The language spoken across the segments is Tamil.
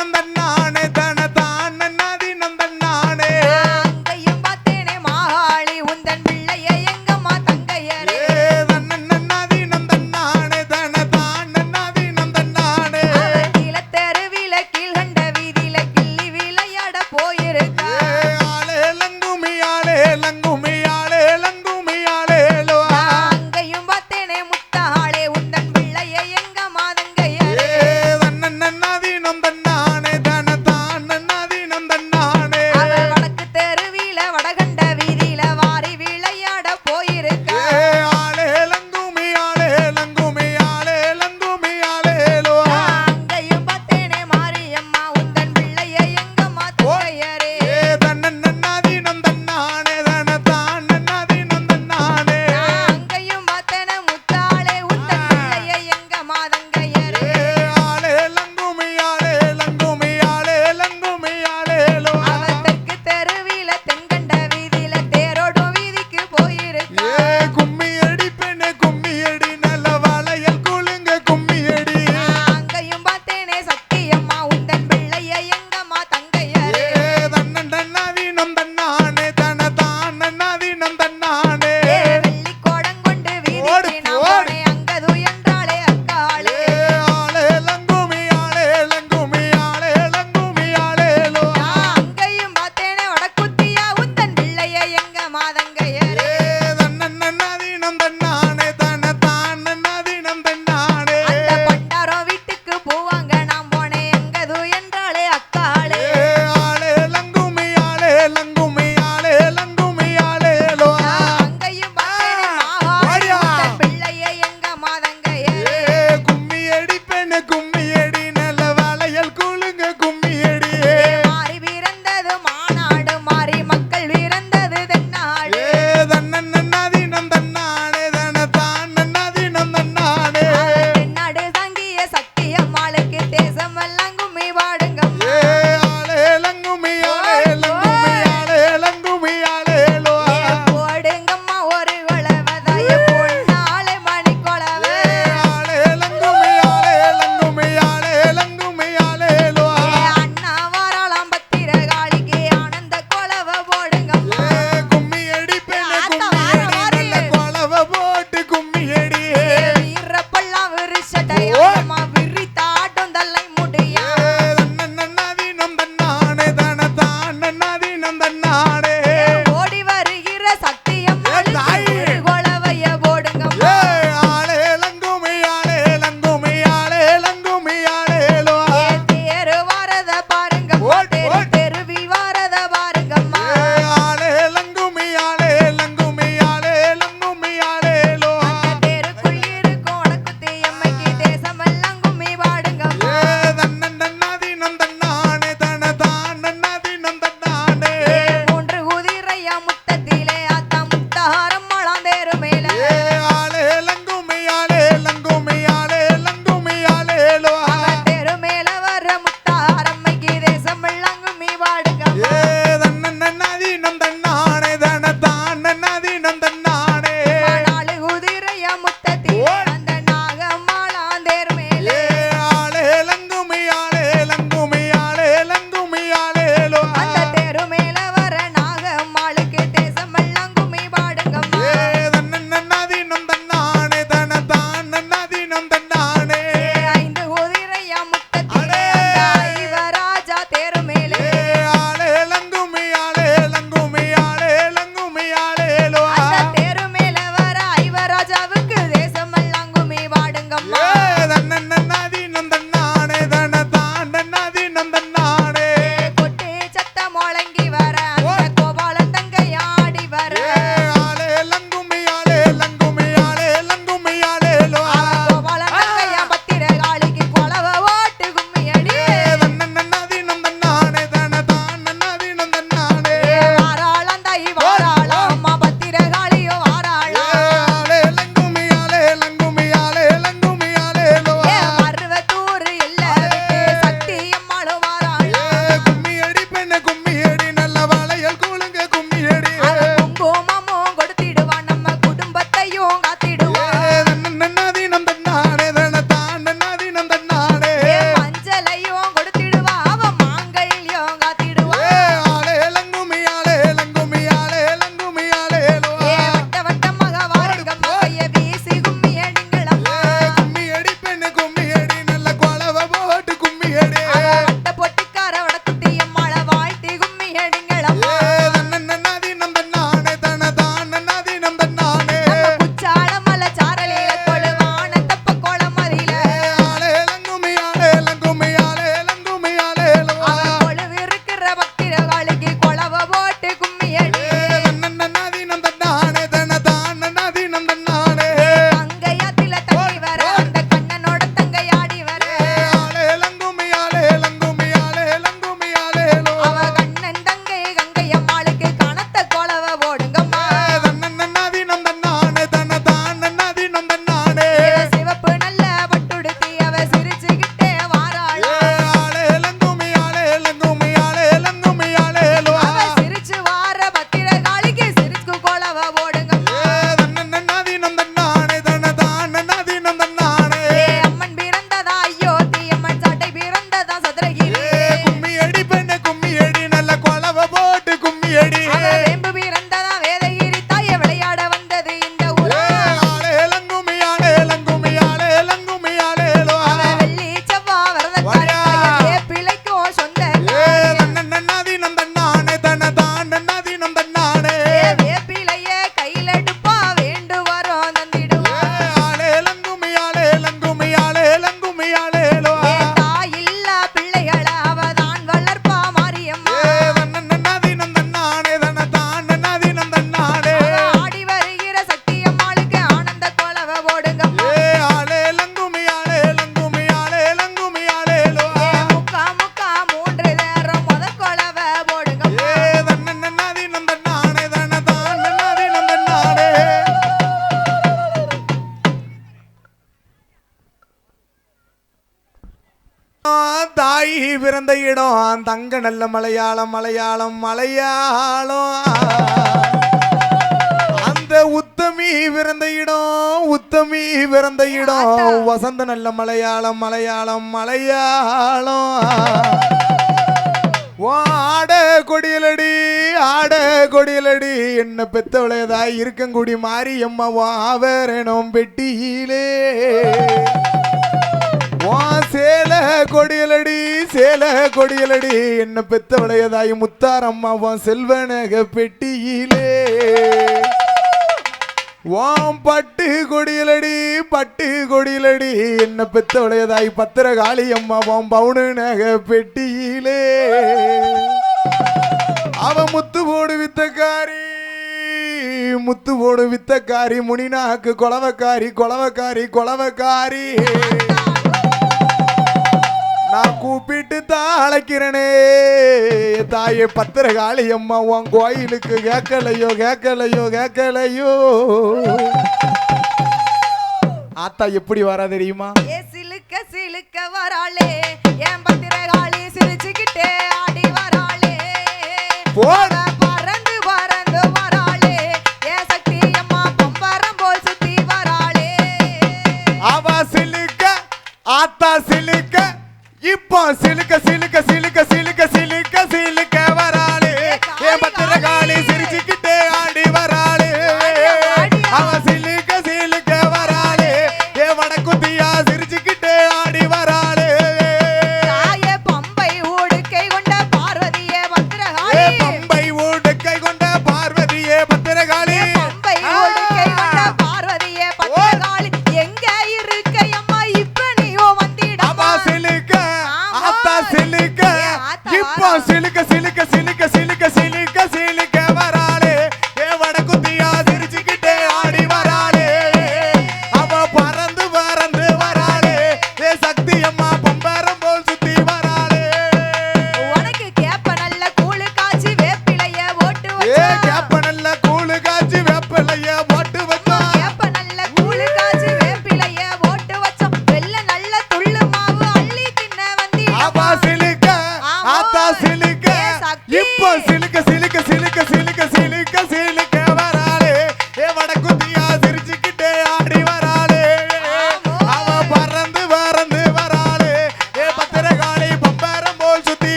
and the பிறந்த இடம். தங்க நல்ல மலையாளம் மலையாளம் மலையாளம். அந்த உத்தமி பிறந்த இடம் உத்தமி பிறந்த இடம். வசந்த நல்ல மலையாளம் மலையாளம் மலையாளம். ஓ ஆட கொடியலடி ஆட கொடியலடி. என்ன பெத்தவளையதாய் இருக்கங்குடி மாரியம்மா வாவரணும் பெட்டியிலே. சேல கொடியலடி சேல கொடியலடி. என்ன பெத்தவளையதாய் முத்தாரம்மா வா செல்வனக பெட்டியிலே. வாம் பட்டு கொடியலடி பட்டு கொடியலடி. என்ன பெத்தவளையதாய் பத்திரகாளி அம்மா வாம் பவுனு நக பெட்டியிலே. அவ முத்து போடு வித்தக்காரி முத்து போடு வித்தக்காரி முனிநாக்கு கொலவக்காரி கொலவக்காரி கொலவக்காரி. நான் கூப்பிட்டு தான் அழைக்கிறனே தாயே பத்திரகாளி அம்மா உன் கோயிலுக்கு கேட்கலையோ கேட்கலையோ கேட்கலையோ ஆத்தா எப்படி வரா தெரியுமா? ஏ சிலுக்க சிலுக்க வராளே. என் பத்திரகாளி சிரிச்சுக்கிட்டே ஆடி வராளே. அவ பறந்து பறந்து வராளே. ஏ சக்தி அம்மா பம்பரம் போல் சுத்தி வராளே. அவ சிலுக்க ஆத்தா சிலுக்க. இப்போ சிலுக்க சிலுக்க சிலுக்க சிலுக்க சிலுக்க.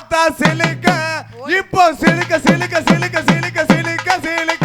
தாத்தா சிலுக்க. இப்போ சிலுக்க சிலுக்க சிலுக்க சிலுக்க சிலுக்க சிலுக்க.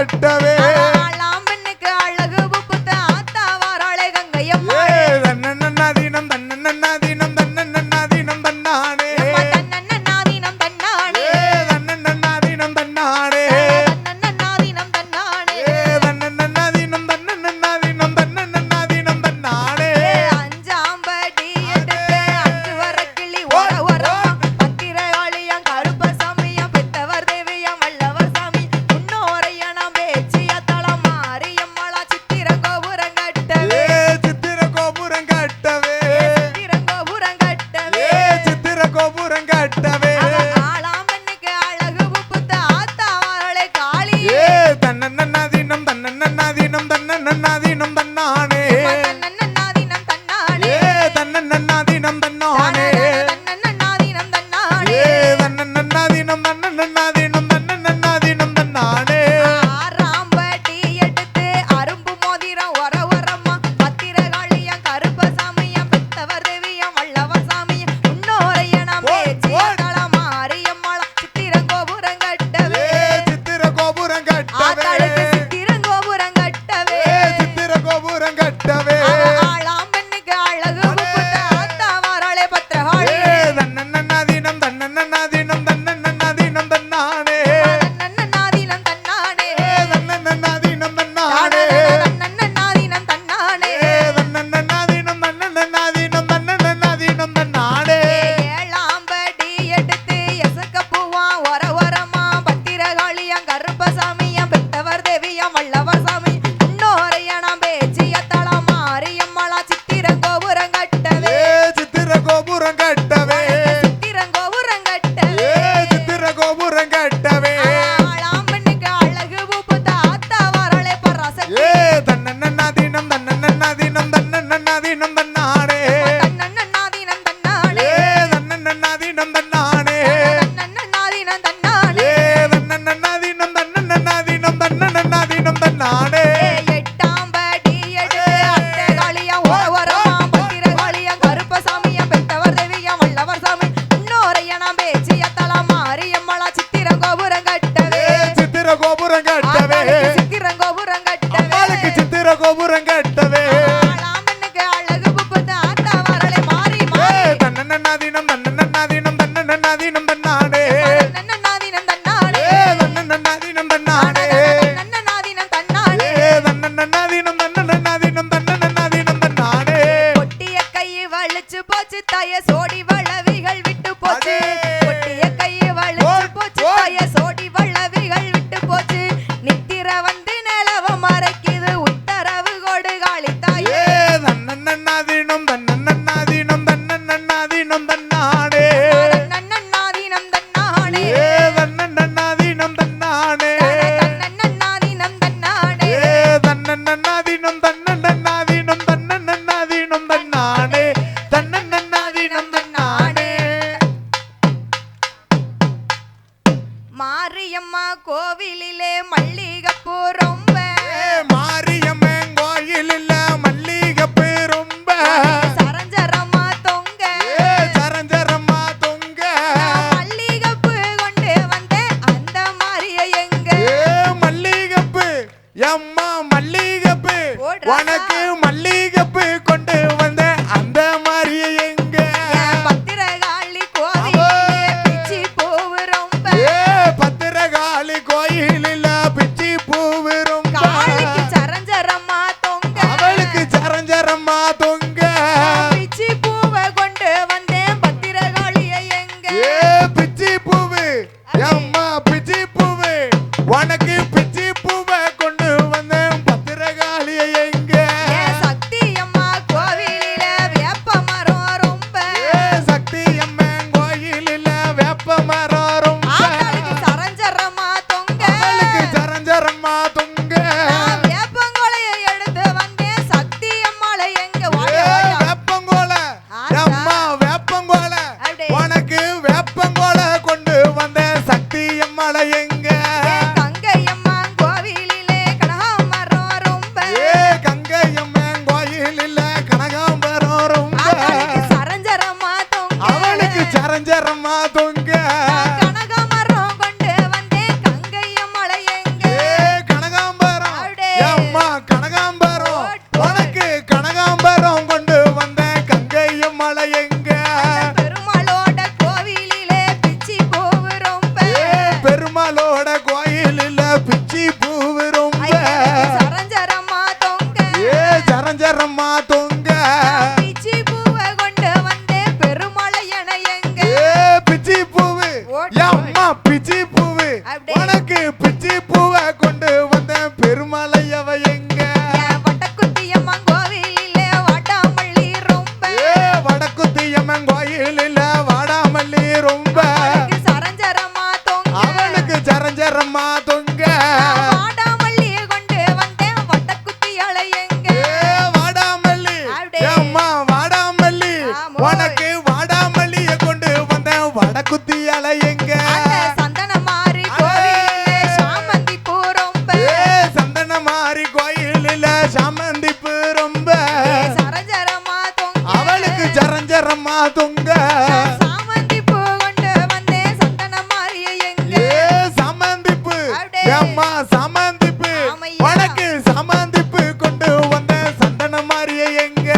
கட்டவே nadie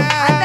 எங்க அந்த